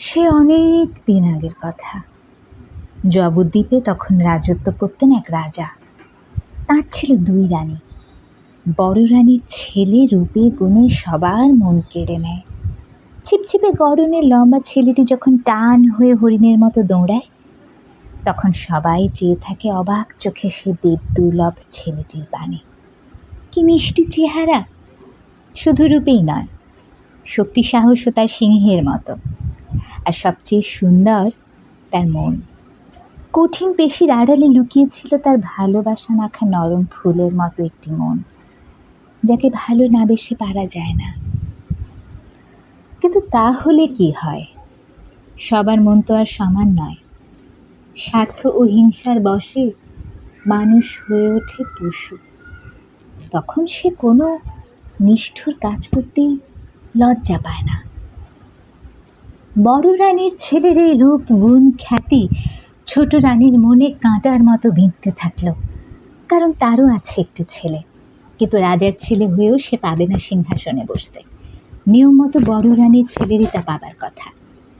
সে অনেক দিন আগের কথা। জবদ্বীপে তখন রাজত্ব করতেন এক রাজা। তার ছিল দুই রানী। বড় রানীর ছেলে রূপে গুণে সবার মন কেড়ে নেয়। ছিপছিপে গরনের লম্বা ছেলেটি যখন টান হয়ে হরিণের মতো দৌড়ায়, তখন সবাই চেয়ে থাকে অবাক চোখে সে দেব দুর্লভ ছেলেটির বাণী। কি মিষ্টি চেহারা! শুধু রূপেই নয়, শক্তি সাহসও তার সিংহের মতো। আর সবচেয়ে সুন্দর তার মন। কঠিন পেশির আড়ালে লুকিয়েছিল তার ভালোবাসা মাখা নরম ফুলের মতো একটি মন, যাকে ভালো না বেশি পারা যায় না। কিন্তু তাহলে কি হয়? সবার মন তো আর সমান নয়। স্বার্থ ও হিংসার বশে মানুষ হয়ে ওঠে পশু। তখন সে কোনো নিষ্ঠুর কাজ করতেই লজ্জা পায় না। বড় রানীর ছেলের এই রূপ গুণ খ্যাতি ছোট রানীর মনে কাঁটার মতো বিঁধতে থাকল। কারণ তারও আছে একটি ছেলে। কিন্তু রাজার ছেলে হয়েও সে পাবে না সিংহাসনে বসতে। নিয়ম মতো বড় রানীর ছেলেরই তা পাবার কথা।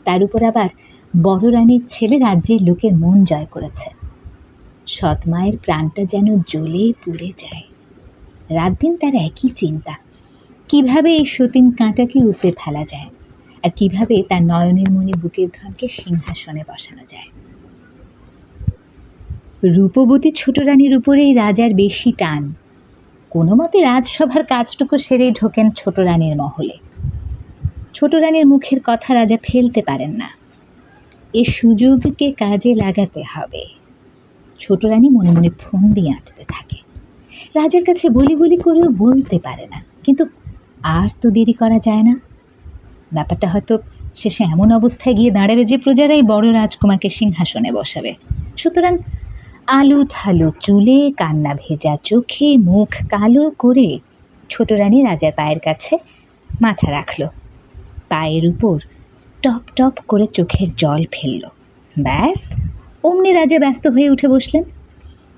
তার উপর আবার বড় রানীর ছেলে রাজ্যের লোকের মন জয় করেছে। সৎ মায়ের প্রাণটা যেন জ্বলে পুড়ে যায়। রাত দিন তার একই চিন্তা। কীভাবে এই সতীন কাঁটাকে উপড়ে ফেলা যায়? আর কীভাবে তার নয়নের মনে বুকের ধনকে সিংহাসনে বসানো যায়। রূপবতী ছোট রানীর উপরেই রাজার বেশি টান। কোনো মতে রাজসভার কাজটুকু সেরেই ঢোকেন ছোট রানীর মহলে। ছোট রানীর মুখের কথা রাজা ফেলতে পারেন না। এ সুযোগকে কাজে লাগাতে হবে। ছোট রানী মনে মনে ফোন দিয়ে আঁটতে থাকে। রাজার কাছে বলি বলি করেও বলতে পারে না, কিন্তু আর তো দেরি করা যায় না। ব্যাপারটা হয়তো শেষে এমন অবস্থায় গিয়ে দাঁড়াবে যে প্রজারাই বড় রাজকুমারকে সিংহাসনে বসাবে। সুতরাং আলু থালু, চুলে কান্না ভেজা, চোখে মুখ কালো করে ছোট রানী রাজার পায়ের কাছে মাথা রাখল। পায়ের উপর টপ টপ করে চোখের জল ফেলল। ব্যাস, অমনি রাজা ব্যস্ত হয়ে উঠে বসলেন।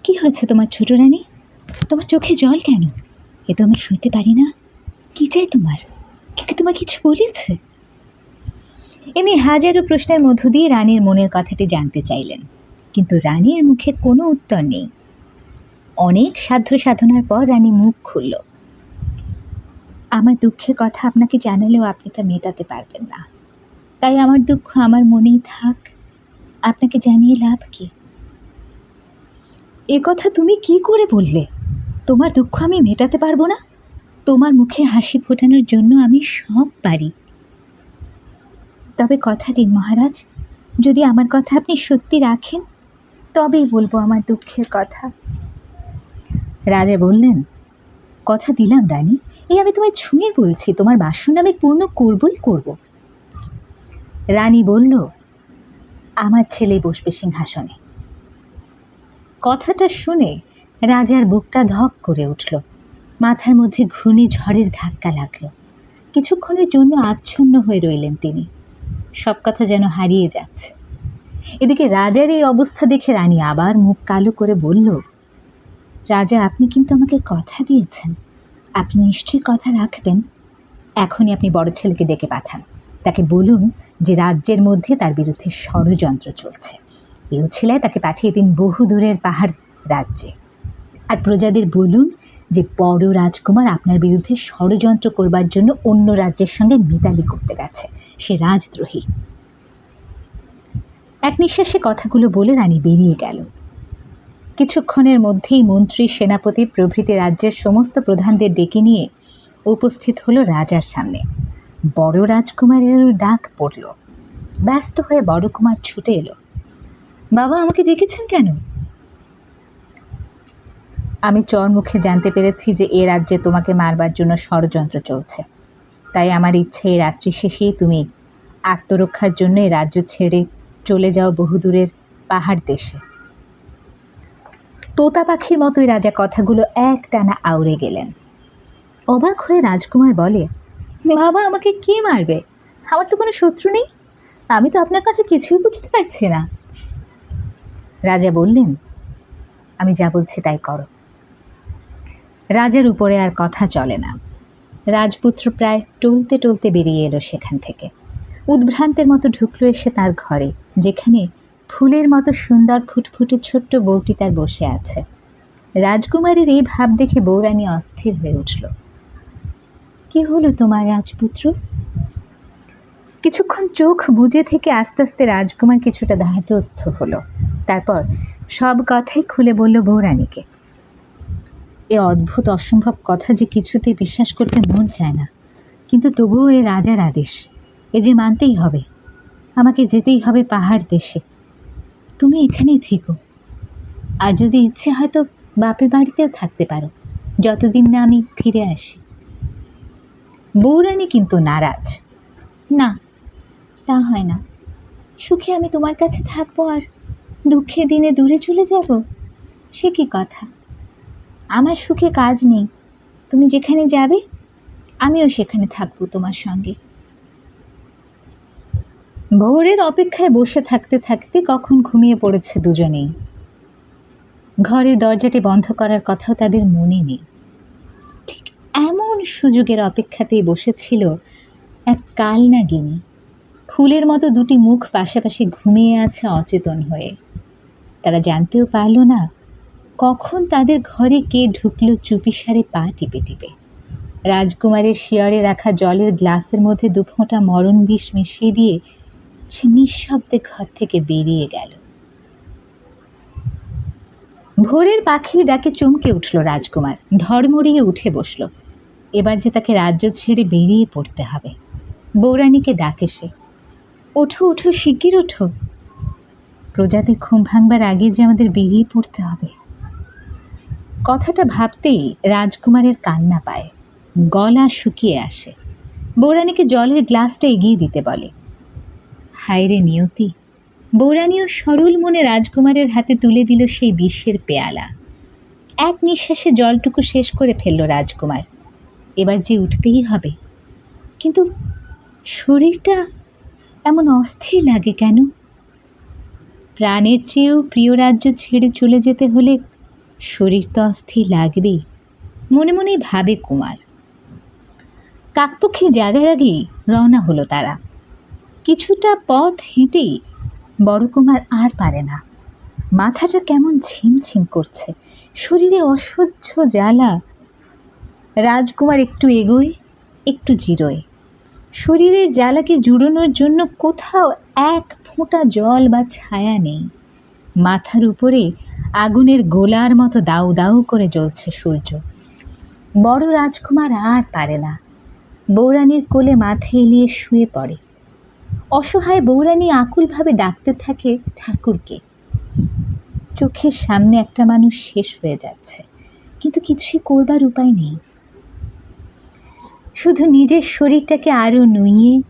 কি হয়েছে তোমার ছোট রানী? তোমার চোখে জল কেন? এ তো আমি শুইতে পারি না। কি চাই তোমার? কি কি কিছু বলেছে? এমনি হাজারো প্রশ্নের মধ্য দিয়ে রানীর মনের কথাটি জানতে চাইলেন, কিন্তু রানীর মুখে কোনো উত্তর নেই। অনেক সাধ্য সাধনার পর রানী মুখ খুলল। আমার দুঃখের কথা আপনাকে জানালেও আপনি তা মেটাতে পারবেন না। তাই আমার দুঃখ আমার মনেই থাক। আপনাকে জানিয়ে লাভ কি? এ কথা তুমি কি করে বললে? তোমার দুঃখ আমি মেটাতে পারব না? তোমার মুখে হাসি ফোটানোর জন্য আমি সব পারি। তবে কথা দিন মহারাজ, যদি আমার কথা আপনি সত্যি রাখেন, তবেই বলব আমার দুঃখের কথা। রাজা বললেন, কথা দিলাম রানী, এই আমি তোমায় ছুঁয়ে বলছি, তোমার বাসন আমি পূর্ণ করবই করব। রানী বলল, আমার ছেলে বসবে সিংহাসনে। কথাটা শুনে রাজার বুকটা ধক করে উঠল। মাথার মধ্যে ঘূর্ণি ঝড়ের ধাক্কা লাগল। কিছুক্ষণের জন্য আচ্ছন্ন হয়ে রইলেন তিনি। সব কথা যেন হারিয়ে যাচ্ছে। এদিকে রাজার এই অবস্থা দেখে রানী আবার মুখ কালো করে বলল, রাজা, আপনি কিন্তু আমাকে কথা দিয়েছেন। আপনি নিশ্চয়ই কথা রাখবেন। এখনই আপনি বড় ছেলেকে ডেকে পাঠান। তাকে বলুন যে রাজ্যের মধ্যে তার বিরুদ্ধে ষড়যন্ত্র চলছে। এও ছেলে তাকে পাঠিয়ে দিন বহু দূরের পাহাড় রাজ্যে। আর প্রজাদের বলুন যে বড় রাজকুমার আপনার বিরুদ্ধে ষড়যন্ত্র করবার জন্য অন্য রাজ্যের সঙ্গে মিতালি করতে গেছে। সে রাজদ্রোহী। এক নিঃশ্বাসে কথাগুলো বলে রানী বেরিয়ে গেল। কিছুক্ষণের মধ্যেই মন্ত্রী, সেনাপতি প্রভৃতি রাজ্যের সমস্ত প্রধানদের ডেকে নিয়ে উপস্থিত হলো রাজার সামনে। বড় রাজকুমারেরও ডাক পড়ল। ব্যস্ত হয়ে বড় কুমার ছুটে এলো। বাবা, আমাকে ডেকেছেন কেন? আমি চর মুখে জানতে পেরেছি যে এ রাজ্যে তোমাকে মারবার জন্য ষড়যন্ত্র চলছে। তাই আমার ইচ্ছে এই রাত্রি শেষেই তুমি আত্মরক্ষার জন্য এই রাজ্য ছেড়ে চলে যাও বহুদূরের পাহাড় দেশে। তোতা পাখির মতোই রাজা কথাগুলো এক টানা আউড়ে গেলেন। অবাক হয়ে রাজকুমার বলে, বাবা, আমাকে কে মারবে? আমার তো কোনো শত্রু নেই। আমি তো আপনার কথা কিছুই বুঝতে পারছি না। রাজা বললেন, আমি যা বলছি তাই করো। রাজার উপরে আর কথা চলে না। রাজপুত্র প্রায় টলতে টলতে বেরিয়ে এলো সেখান থেকে। উদ্ভ্রান্তের মতো ঢুকলো এসে তার ঘরে, যেখানে ফুলের মতো সুন্দর ফুটফুটে ছোট্ট বউটি তার বসে আছে। রাজকুমারীর এই ভাব দেখে বৌরানী অস্থির হয়ে উঠল। কি হলো তোমার রাজপুত্র? কিছুক্ষণ চোখ বুজে থেকে আস্তে আস্তে রাজকুমার কিছুটা ধাতস্থ হলো। তারপর সব কথাই খুলে বলল বৌরানীকে এ অদ্ভুত, অসম্ভব কথা যে কিছুতে বিশ্বাস করতে মন চায় না। কিন্তু তবুও এ রাজার আদেশ। এ যে মানতেই হবে। আমাকে যেতেই হবে পাহাড় দেশে। তুমি এখানেই থেকো। আর যদি ইচ্ছে হয় তো বাপের বাড়িতেও থাকতে পারো। যতদিন না আমি ফিরে আসি। বৌরানী কিন্তু নারাজ। না, তা হয় না। সুখে আমি তোমার কাছে থাকব আর দুঃখে দিনে দূরে চলে যাব? সে কি কথা? আমার সুখে কাজ নেই। তুমি যেখানে যাবে, আমিও সেখানে থাকব তোমার সঙ্গে। ভোরের অপেক্ষায় বসে থাকতে থাকতে কখন ঘুমিয়ে পড়েছে দুজনেই। ঘরের দরজাটি বন্ধ করার কথাও তাদের মনে নেই। ঠিক এমন সুযোগের অপেক্ষাতেই বসেছিল এক কালনাগিনী। ফুলের মতো দুটি মুখ পাশাপাশি ঘুমিয়ে আছে অচেতন হয়ে। তারা জানতেও পারল না কখন তাদের ঘরে কে ঢুকলো চুপিসারে পা টিপে টিপে। রাজকুমারের শিয়রে রাখা জলের গ্লাসের মধ্যে দুফোঁটা মরণ বিষ মিশিয়ে দিয়ে সে নিঃশব্দে ঘর থেকে বেরিয়ে গেল। ভোরের পাখি ডাকে চমকে উঠল রাজকুমার ধর্মড়িয়ে উঠে বসল। এবার যে তাকে রাজ্য ছেড়ে বেরিয়ে পড়তে হবে। বৌরানীকে ডাকে সে, ওঠো ওঠো, শিগগির ওঠো। প্রজাদের ঘুম ভাঙবার আগে যে আমাদের বেরিয়ে পড়তে হবে। কথাটা ভাবতেই রাজকুমারের কান্না পায়। গলা শুকিয়ে আসে। বৌরানীকে জলের গ্লাসটা এগিয়ে দিতে বলে হায়রে নিয়তি, বৌরানীও সরল মনে রাজকুমারের হাতে তুলে দিল সেই বিশ্বের পেয়ালা। এক নিঃশ্বাসে জলটুকু শেষ করে ফেলল রাজকুমার। এবার যে উঠতেই হবে। কিন্তু শরীরটা এমন অস্থির লাগে কেন? প্রাণের চেয়েও প্রিয় রাজ্য ছেড়ে চলে যেতে হলে শরীর তো অস্থির লাগবেই। মনে মনেই ভাবে কুমার। কাকপক্ষী জাগার আগেই রওনা হলো তারা। কিছুটা পথ হেঁটেই বড় কুমার আর পারে না। মাথাটা কেমন ঝিমঝিম করছে। শরীরে অসহ্য জ্বালা। রাজকুমার একটু এগোয়, একটু জিরোয়। শরীরের জ্বালাকে জুড়োনোর জন্য কোথাও এক ফোঁটা জল বা ছায়া নেই। মাথার উপরে আগুনের গোলার মতো দাউ দাউ করে জ্বলছে সূর্য। বড় রাজকুমার আর পারে না। বৌরানীর কোলে মাথা এলিয়ে শুয়ে পড়ে। অসহায় বৌরানী আকুলভাবে ডাকতে থাকে ঠাকুরকে। চোখের সামনে একটা মানুষ শেষ হয়ে যাচ্ছে, কিন্তু কিছুই করবার উপায় নেই। শুধু নিজের শরীরটাকে আরও নুইয়ে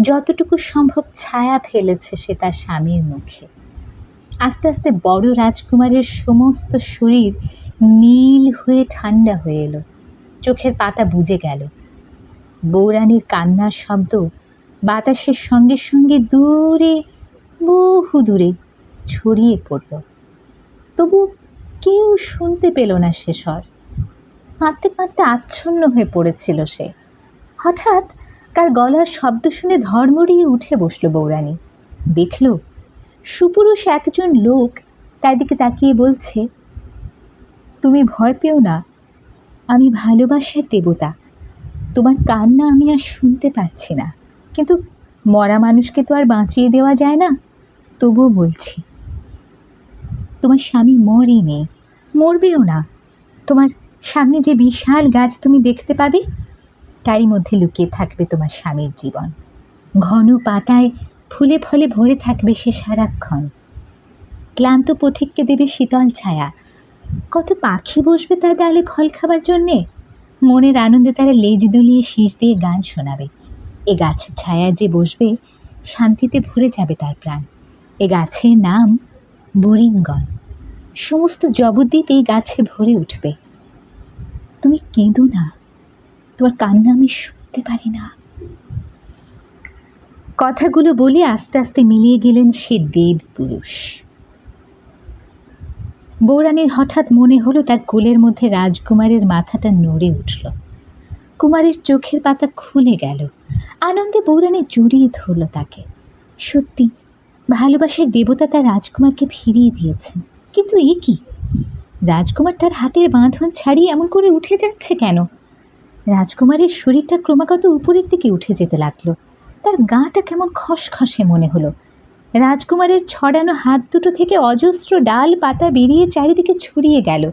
যতটুকু সম্ভব ছায়া ফেলেছে সে তার স্বামীর মুখে। আস্তে আস্তে বড় রাজকুমারের সমস্ত শরীর নীল হয়ে ঠান্ডা হয়ে এলো। চোখের পাতা বুজে গেল। বৌরানীর কান্নার শব্দ বাতাসের সঙ্গে সঙ্গে দূরে, বহু দূরে ছড়িয়ে পড়ল। তবু কেউ শুনতে পেল না সে স্বর। কাঁদতে কাঁদতে আচ্ছন্ন হয়ে পড়েছিল সে। হঠাৎ তার গলার শব্দ শুনে ধর্মড়িয়ে উঠে বসল বৌরানী দেখল সুপুরুষ একজন লোক তার দিকে তাকিয়ে বলছে, তুমি ভয় পেও না, আমি ভালোবাসার দেবতা। তোমার কান্না আমি আর শুনতে পাচ্ছি না। কিন্তু মরা মানুষকে তো আর বাঁচিয়ে দেওয়া যায় না, তবুও বলছি। তোমার স্বামী মরেই নেই, মরবেও না। তোমার সামনে যে বিশাল গাছ তুমি দেখতে পাবে, তারই মধ্যে লুকিয়ে থাকবে তোমার স্বামীর জীবন। ঘন পাতায় ফুলে ফলে ভরে থাকবে সে সারাক্ষণ। ক্লান্ত পথিককে দেবে শীতল ছায়া। কত পাখি বসবে তার ডালে ফল খাবার জন্যে? মনের আনন্দে তারা লেজ দুলিয়ে শীষ দিয়ে গান শোনাবে। এ গাছের ছায়া যে বসবে, শান্তিতে ভরে যাবে তার প্রাণ। এ গাছের নাম বরিঙ্গন সমস্ত জবদ্বীপ এই গাছে ভরে উঠবে। তুমি কেঁদো না। তোমার কান্না আমি শুনতে পারি না। কথাগুলো বলে আস্তে আস্তে মিলিয়ে গেলেন সে দেব পুরুষ। বৌরানীর হঠাৎ মনে হলো তার কোলের মধ্যে রাজকুমারের মাথাটা নড়ে উঠল। কুমারের চোখের পাতা খুলে গেল। আনন্দে বৌরানী জড়িয়ে ধরল তাকে। সত্যি, ভালোবাসার দেবতা তার রাজকুমারকে ফিরিয়ে দিয়েছেন। কিন্তু এ কি? রাজকুমার তার হাতের বাঁধন ছাড়িয়ে এমন করে উঠে যাচ্ছে কেন? রাজকুমারের শরীরটা ক্রমাগত উপরের দিকে উঠে যেতে লাগল। তার গাটা কেমন খসখসে মনে হলো। রাজকুমারের ছড়ানো হাত দুটো থেকে অজস্র ডাল পাতা বেরিয়ে চারিদিকে ছড়িয়ে গেল।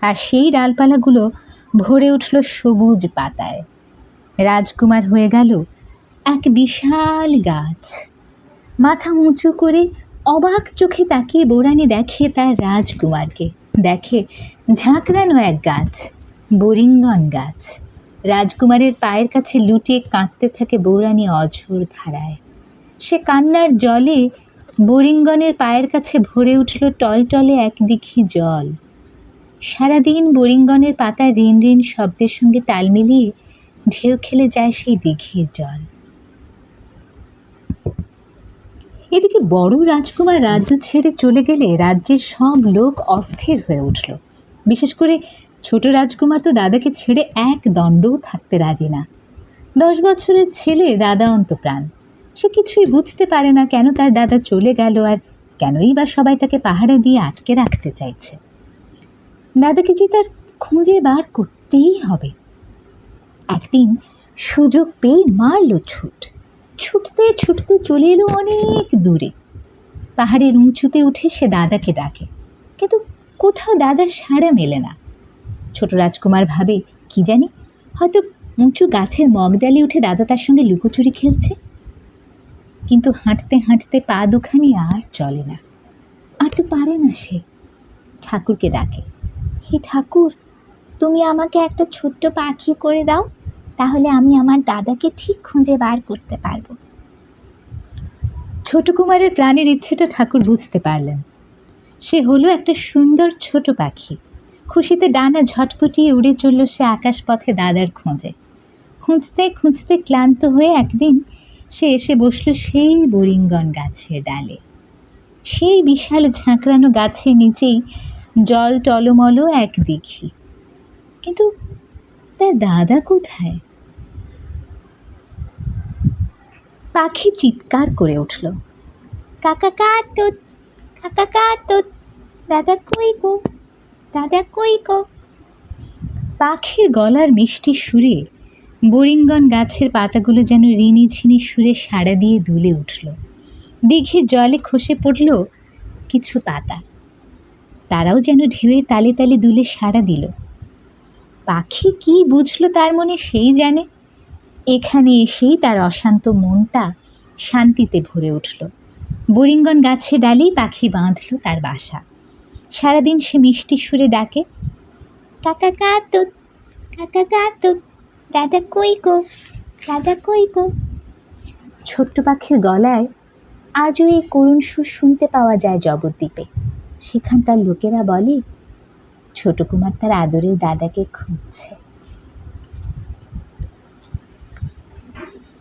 আর সেই ডালপালাগুলো ভরে উঠল সবুজ পাতায়। রাজকুমার হয়ে গেল এক বিশাল গাছ। মাথা উঁচু করে অবাক চোখে তাকিয়ে বোরানি দেখে তার রাজকুমারকে। দেখে ঝাঁকড়ানো এক গাছ, বরিঙ্গন গাছ। রাজকুমারের পায়ের কাছে লুটিয়ে কাঁদতে থাকে বৌরানী অঝোর ধারায়। সে কান্নার জলে বরিঙ্গনের পায়ের কাছে ভরে উঠল টলটলে এক দিঘি জল। সারাদিন বরিঙ্গনের পাতা রিন রিন শব্দের সঙ্গে তাল মিলিয়ে ঢেউ খেলে যায় সেই দিঘির জল। এদিকে বড় রাজকুমার রাজ্য ছেড়ে চলে গেলে রাজ্যের সব লোক অস্থির হয়ে উঠল। বিশেষ করে ছোট রাজকুমার তো দাদাকে ছেড়ে এক দণ্ডও থাকতে রাজি না। দশ বছরের ছেলে দাদা অন্তপ্রাণ। সে কিছুই বুঝতে পারে না কেন তার দাদা চলে গেল আর কেনই বা সবাই তাকে পাহাড়ে দিয়ে আটকে রাখতে চাইছে। দাদাকে যে তার খুঁজে বার করতেই হবে। একদিন সুযোগ পেয়ে মারল ছুট। ছুটতে ছুটতে চলে এলো অনেক দূরে। পাহাড়ের উঁচুতে উঠে সে দাদাকে ডাকে। কিন্তু কোথাও দাদার সাড়া মেলে না। ছোট রাজকুমার ভাবে, কি জানি? হয়তো উঁচু গাছের মগডালে উঠে দাদা তার সঙ্গে লুকোচুরি খেলছে। কিন্তু হাঁটতে হাঁটতে পা দুখানি আর চলে না। আর তো পারে না সে। ঠাকুরকে ডাকে, হে ঠাকুর, তুমি আমাকে একটা ছোট্ট পাখি করে দাও, তাহলে আমি আমার দাদাকে ঠিক খুঁজে বার করতে পারব। ছোট কুমারের প্রাণের ইচ্ছেটা ঠাকুর বুঝতে পারলেন। সে হলো একটা সুন্দর ছোট পাখি। খুশিতে ডানা ঝটপটিয়ে উড়ে চলল সে আকাশ পথে দাদার খোঁজে। খুঁজতে খুঁজতে ক্লান্ত হয়ে একদিন সে এসে বসল সেই বরিঙ্গন গাছের ডালে। সেই বিশাল ঝাঁকড়ানো গাছের নিচেই জল টলমল এক দিঘি। কিন্তু তার দাদা কোথায়? পাখি চিৎকার করে উঠল, কাকা কাতুত কাকা কাতুত দাদা কই গো? দাদা কই ক পাখির গলার মিষ্টি সুরে বরিঙ্গন গাছের পাতাগুলো যেন রিনি ঝিনি সুরে সাড়া দিয়ে দুলে উঠল। দিঘির জলে খসে পড়ল কিছু পাতা। তারাও যেন ঢেউয়ের তালে তালে দুলে সাড়া দিল। পাখি কি বুঝলো তার মনে সেই জানে। এখানে এসেই তার অশান্ত মনটা শান্তিতে ভরে উঠল। বরিঙ্গন গাছে ডালেই পাখি বাঁধল তার বাসা। সারাদিন সে মিষ্টি সুরে ডাকে, কাকা কাতুত কাকা কাতুত দাদা কই গো, দাদা কই গো? ছোট্ট পাখির গলায় আজও এই করুণ সুর শুনতে পাওয়া যায় জগদ্বীপে। সেখানকার লোকেরা বলে, ছোট কুমার তার আদরের দাদাকে খুঁজছে।